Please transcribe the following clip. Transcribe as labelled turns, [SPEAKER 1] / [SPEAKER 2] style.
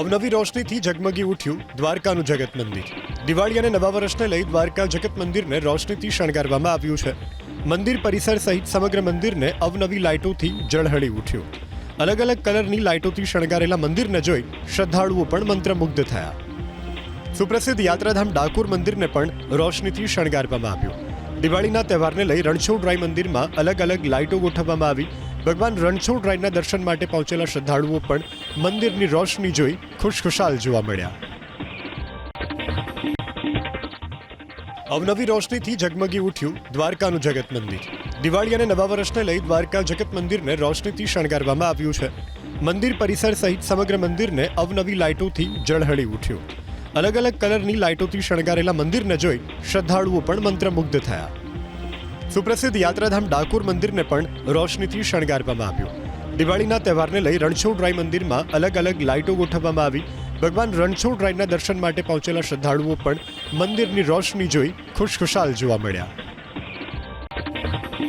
[SPEAKER 1] અવનવી રોશનીથી ઝગમગી ઉઠ્યું દ્વારકાનું જગત મંદિર. દિવાળી અને નવા વર્ષને લઈ દ્વારકા જગત મંદિરને રોશનીથી શણગારવામાં આવ્યું છે. મંદિર પરિસર સહિત સમગ્ર મંદિરને અવનવી લાઇટોથી ઝળહળી ઉઠ્યું. અલગ અલગ કલરની લાઇટોથી શણગારેલા મંદિરને જોઈ શ્રદ્ધાળુઓ પણ મંત્રમુગ્ધ થયા. સુપ્રસિદ્ધ યાત્રાધામ ડાકોર મંદિરને પણ રોશનીથી શણગારવામાં આવ્યું. દિવાળીના તહેવારને લઈ રણછોડરાય મંદિરમાં અલગ અલગ લાઇટો ગોઠવવામાં આવી ભગવાન રણછોડરાયના દર્શન માટે પહોંચેલા શ્રદ્ધાળુઓ પણ મંદિરની રોશની જોઈ ખુશખુશાલ જોવા મળ્યા. અવનવી રોશનીથી ઝગમગી ઉઠ્યું દ્વારકાનું જગત મંદિર. દિવાળી અને નવા વર્ષને લઈ દ્વારકા જગત મંદિરને રોશનીથી શણગારવામાં આવ્યું છે. મંદિર પરિસર સહિત સમગ્ર મંદિરને અવનવી લાઇટોથી ઝળહળી ઉઠ્યું. અલગ અલગ કલરની લાઇટોથી શણગારેલા મંદિરને જોઈ શ્રદ્ધાળુઓ પણ મંત્રમુગ્ધ થયા. સુપ્રસિદ્ધ યાત્રાધામ ડાકોર મંદિરને પણ રોશનીથી શણગારવામાં આવ્યું. દિવાળીના તહેવારને લઈ રણછોડરાય મંદિરમાં અલગ અલગ લાઇટો ગોઠવવામાં આવી. ભગવાન રણછોડરાયના દર્શન માટે પહોંચેલા શ્રદ્ધાળુઓ પણ મંદિરની રોશની જોઈ ખુશખુશાલ જોવા મળ્યા.